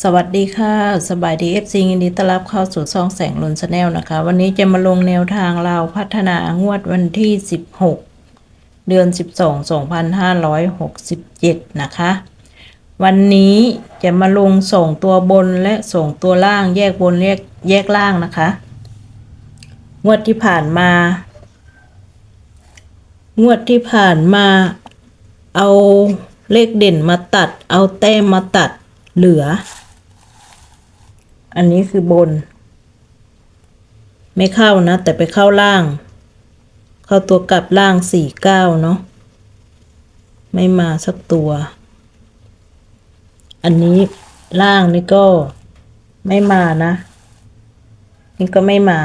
สวัสดีค่ะสบายดีเอฟซียินดีต้อนรับเข้าสู่ช่องแสงลุนชาแนลนะคะ วันนี้จะมาลงแนวทางเราพัฒนางวดวันที่ 16 เดือน 12 2567 นะคะ วันนี้จะมาลงส่งตัวบนและส่งตัวล่างแยกบนแยกแยกล่างนะคะ งวดที่ผ่านมา งวดที่ผ่านมาเอาเลขเด่นมาตัด เอาแต้มมาตัดเหลือ อันนี้คือบน ไม่เข้านะ แต่ไปเข้าล่าง เข้าตัวกลับล่างสี่เก้าเนาะไม่มาสักตัว อันนี้ล่างนี่ก็ไม่มานะ นี่ก็ไม่มา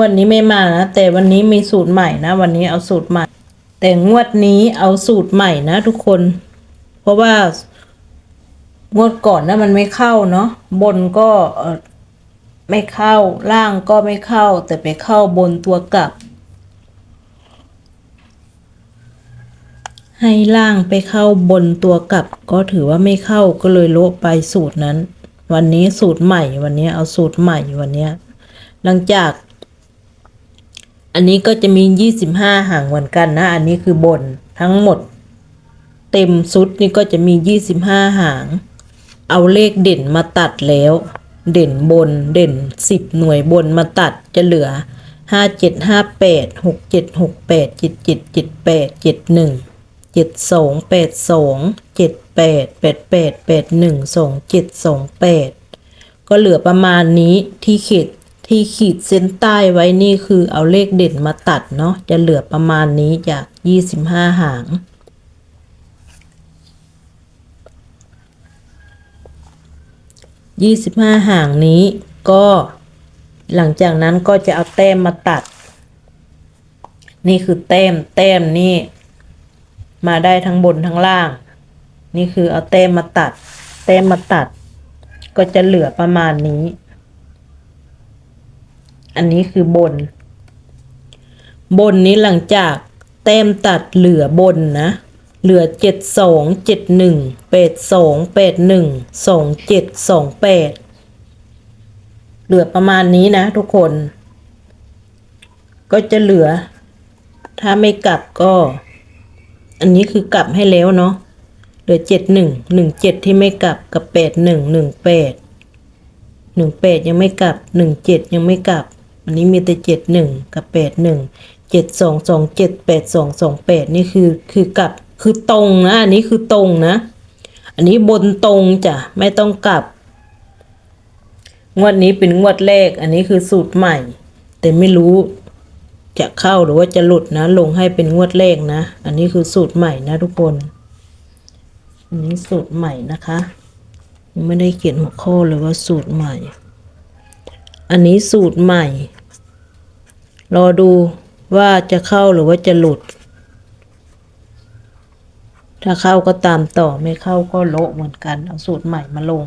วันนี้ไม่มานะ แต่วันนี้มีสูตรใหม่นะ วันนี้เอาสูตรใหม่ แต่งวดนี้เอาสูตรใหม่นะทุกคน เพราะว่า งวดก่อนนะมันไม่เข้าเนาะบนก็ไม่เข้าล่างก็ไม่เข้า แต่ไปเข้าบนตัวกลับ ให้ล่างไปเข้าบนตัวกลับ ก็ถือว่าไม่เข้าก็เลยโละไปสูตรนั้น วันนี้สูตรใหม่วันนี้เอาสูตรใหม่วันนี้หลังจาก อันนี้ก็จะมี 25 ห่างเหมือนกันนะ อันนี้คือบนทั้งหมด เต็มซุดนี่ก็จะมี 25หาง เอาเลขเด่นมาตัดแล้ว เด่นบนเด่น 10 หน่วยบนมาตัดจะเหลือ 5 7 5 8 6 7 6 8 7 7 7 8 7 1 7 2 8 2 7 8 8 8 8 1 2 7 2 8 ก็เหลือประมาณนี้ที่ขีดที่ขีดเส้นใต้ไว้นี่คือเอาเลขเด่นมาตัดเนาะจะเหลือประมาณนี้จาก 25 หาง ยี่สิบห้าห่างนี้ก็หลังจากนั้นก็จะเอาแต้มมาตัด นี่คือแต้มแต้มนี่มาได้ทั้งบนทั้งล่าง นี่คือเอาแต้มมาตัด แต้มมาตัด ก็จะเหลือประมาณนี้ อันนี้คือบน บนนี้หลังจากแต้มตัดเหลือบนนะ เหลือเจ็ดสองเจ็ดหนึ่งแปดสองแปดหนึ่งสองเจ็ดสองแปดเหลือประมาณนี้นะทุกคน ก็จะเหลือ ถ้าไม่กลับก็ อันนี้คือกลับให้แล้วเนาะเหลือเจ็ดหนึ่งหนึ่งเจ็ดที่ไม่กลับกับแปดหนึ่งหนึ่งแปดหนึ่งแปดยังไม่กลับหนึ่งเจ็ดยังไม่กลับ อันนี้มีแต่เจ็ดหนึ่งกับแปดหนึ่งเจ็ดสองสองเจ็ดแปดสองสองแปดนี่คือคือกลับ คือตรงนะ อันนี้คือตรงนะ อันนี้บนตรงจ้ะ ไม่ต้องกลับ งวดนี้เป็นงวดแรก อันนี้คือสูตรใหม่ แต่ไม่รู้จะเข้าหรือว่าจะหลุดนะ ลงให้เป็นงวดแรกนะ อันนี้คือสูตรใหม่นะทุกคน อันนี้สูตรใหม่นะคะไม่ได้เขียนหัวข้อเลยว่าสูตรใหม่ อันนี้สูตรใหม่ รอดูว่าจะเข้าหรือว่าจะหลุด ถ้าเข้าก็ตามต่อไม่เข้าก็โละเหมือนกัน เอาสูตรใหม่มาลง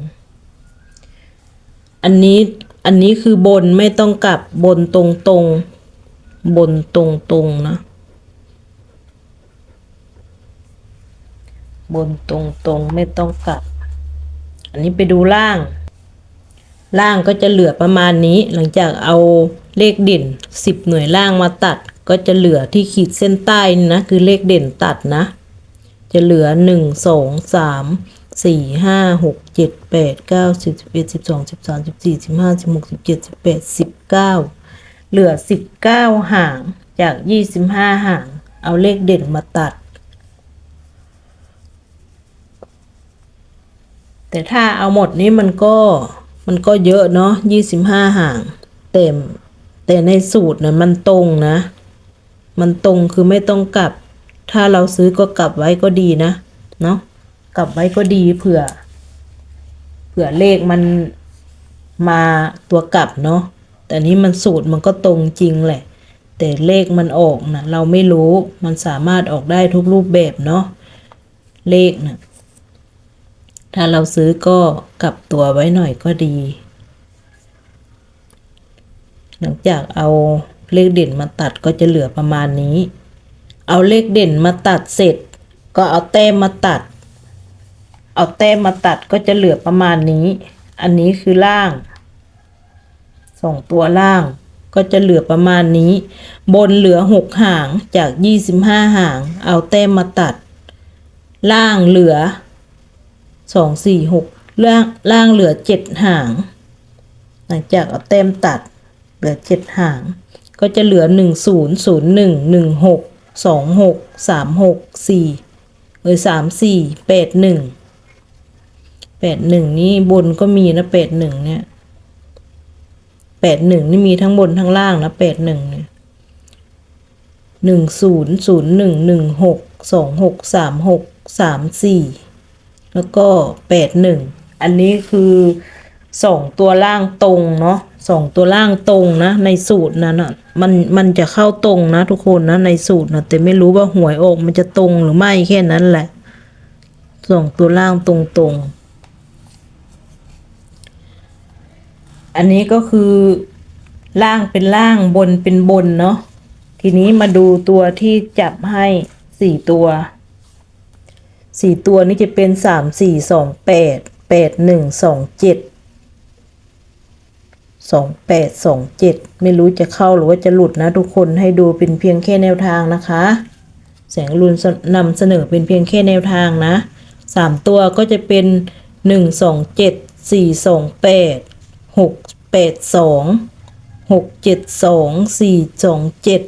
อันนี้อันนี้คือบนไม่ต้องกลับบนตรงตรงบนตรงตรงนะ บนตรงตรงไม่ต้องกลับ อันนี้ไปดูล่าง ล่างก็จะเหลือประมาณนี้ หลังจากเอาเลขเด่นสิบหน่วยล่างมาตัด ก็จะเหลือที่ขีดเส้นใต้นี่นะคือเลขเด่นตัดนะ จะเหลือหนึ่งสองสามสี่ห้าหกเจ็ดแปดเก้าสิบเอ็ดสิบสองสิบสามสิบสี่สิบห้าสิบหกสิบเจ็ดสิบแปดสิบเก้าเหลือสิบเก้าห่างจากยี่สิบห้าห่าง เอาเลขเด่นมาตัด แต่ถ้าเอาหมดนี้มันก็มันก็เยอะเนาะยี่สิบห้าห่างแต่แต่ในสูตรนะมันตรงนะ มันตรงคือไม่ต้องกลับ ถ้าเราซื้อก็กลับไว้ก็ดีนะ เนาะกลับไว้ก็ดีเผื่อ เผื่อเลขมันมาตัวกลับเนาะแต่นี้มันสูตรมันก็ตรงจริงแหละ แต่เลขมันออกนะเราไม่รู้มันสามารถออกได้ทุกรูปแบบเนาะเลขนะถ้าเราซื้อก็กลับตัวไว้หน่อยก็ดี หลังจากเอาเลขเด่นมาตัดก็จะเหลือประมาณนี้ เอาเลขเด่นมาตัดเสร็จ ก็เอาแต้มมาตัด เอาแต้มมาตัดก็จะเหลือประมาณนี้ อันนี้คือล่างสองตัวล่างก็จะเหลือประมาณนี้ บนเหลือหกหางจากยี่สิบห้าหาง เอาแต้มมาตัด ล่างเหลือสองสี่หกล่างล่างเหลือเจ็ดหาง หลังจากเอาแต้มตัด เหลือเจ็ดหาง ก็จะเหลือหนึ่งศูนย์ศูนย์หนึ่งหนึ่งหก สองหกสามหกสี่เออสามสี่แปดหนึ่งแปดหนึ่งนี่บนก็มีนะแปดหนึ่งเนี่ยแปดหนึ่งนี่มีทั้งบนทั้งล่างนะแปดหนึ่งเนี่ยหนึ่งศูนย์ศูนย์หนึ่งหนึ่งหกสองหกสามหกสามสี่แล้วก็แปดหนึ่งอันนี้คือสองตัวล่างตรงเนาะ สองตัวล่างตรงนะ ในสูตรนั้นอะมันมันจะเข้าตรงนะ ทุกคนนะในสูตรนะแต่ไม่รู้ว่าหวยออกมันจะตรงหรือไม่แค่นั้นแหละสองตัวล่างตรงตรงอันนี้ก็คือล่างเป็นล่างบนเป็นบนเนาะทีนี้มาดูตัวที่จับให้สี่ตัวสี่ตัวนี้จะเป็นสามสี่สองแปดแปดหนึ่งสองเจ็ด สองแปดสองเจ็ดไม่รู้จะเข้าหรือว่าจะหลุดนะทุกคนให้ดูเป็นเพียงแค่แนวทางนะคะ แสงรุณนำเสนอเป็นเพียงแค่แนวทางนะสามตัวก็จะเป็นหนึ่งสองเจ็ดสี่สองแปดหกแปดสองหกเจ็ดสองสี่สองเจ็ด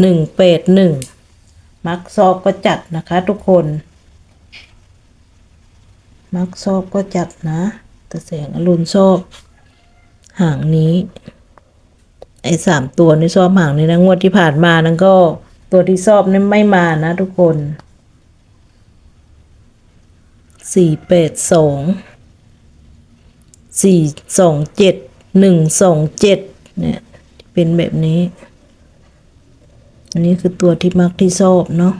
หนึ่งแปดหนึ่งมักซอบก็จัดนะคะทุกคน มักซอบก็จัดนะ แต่แสงอรุณชอบ หางนี้ ไอ้สามตัวนี่ชอบหางนี้นะงวดที่ผ่านมานั่นก็ ตัวที่ชอบนี่ไม่มานะทุกคนสี่แปดสองสี่สองเจ็ดหนึ่งสองเจ็ดเนี่ยเป็นแบบนี้ อันนี้คือตัวที่มักที่ชอบเนาะ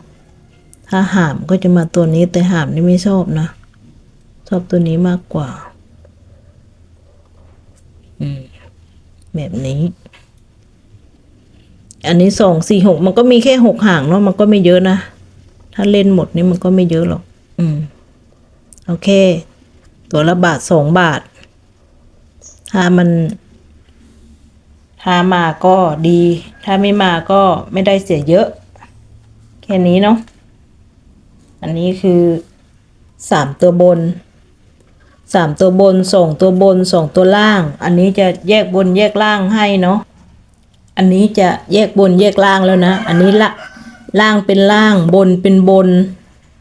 ถ้าหามก็จะมาตัวนี้แต่หามนี่ไม่ชอบนะ ชอบตัวนี้มากกว่า อืม แบบนี้ อันนี้สองสี่หกมันก็มีแค่หกห่างเนาะมันก็ไม่เยอะนะ ถ้าเล่นหมดนี่มันก็ไม่เยอะหรอก อืม โอเค ตัวละบาทสองบาท ถ้ามันถ้ามาก็ดี ถ้าไม่มาก็ไม่ได้เสียเยอะ แค่นี้เนาะ อันนี้คือสามตัวบน สามตัวบนสองตัวบนสองตัวล่าง อันนี้จะแยกบนแยกล่างให้เนาะอันนี้จะแยกบนแยกล่างแล้วนะ อันนี้ละล่างเป็นล่างบนเป็นบน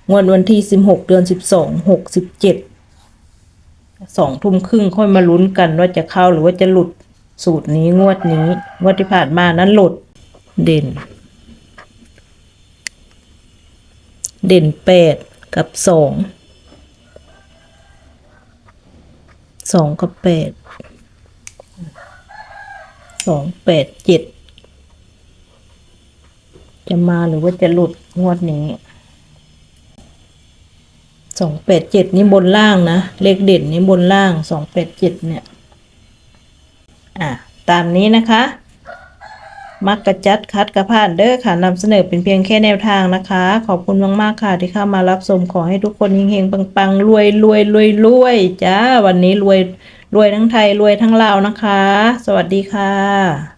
งวดวันที่สิบหกเดือนสิบสองหกสิบเจ็ดสองทุ่มครึ่งค่อยมาลุ้นกันว่าจะเข้าหรือว่าจะหลุดสูตรนี้งวดนี้ งวดที่ผ่านมานั้นหลุดเด่น เด่นแปดกับสอง สองกับแปดสองแปดเจ็ดจะมาหรือว่าจะหลุดงวดนี้สองแปดเจ็ดนี่บนล่างนะ เลขเด่นนี่บนล่างสองแปดเจ็ดเนี่ย อะ ตามนี้นะคะ มักกระจัดคัดกระพานเด้อค่ะนำเสนอเป็นเพียงแค่แนวทางนะคะ ขอบคุณมากๆค่ะที่เข้ามารับชมขอให้ทุกคนเฮงๆปังๆรวยรวยรวยรวยจ้าวันนี้รวยรวยทั้งไทยรวยทั้งลาวนะคะ สวัสดีค่ะ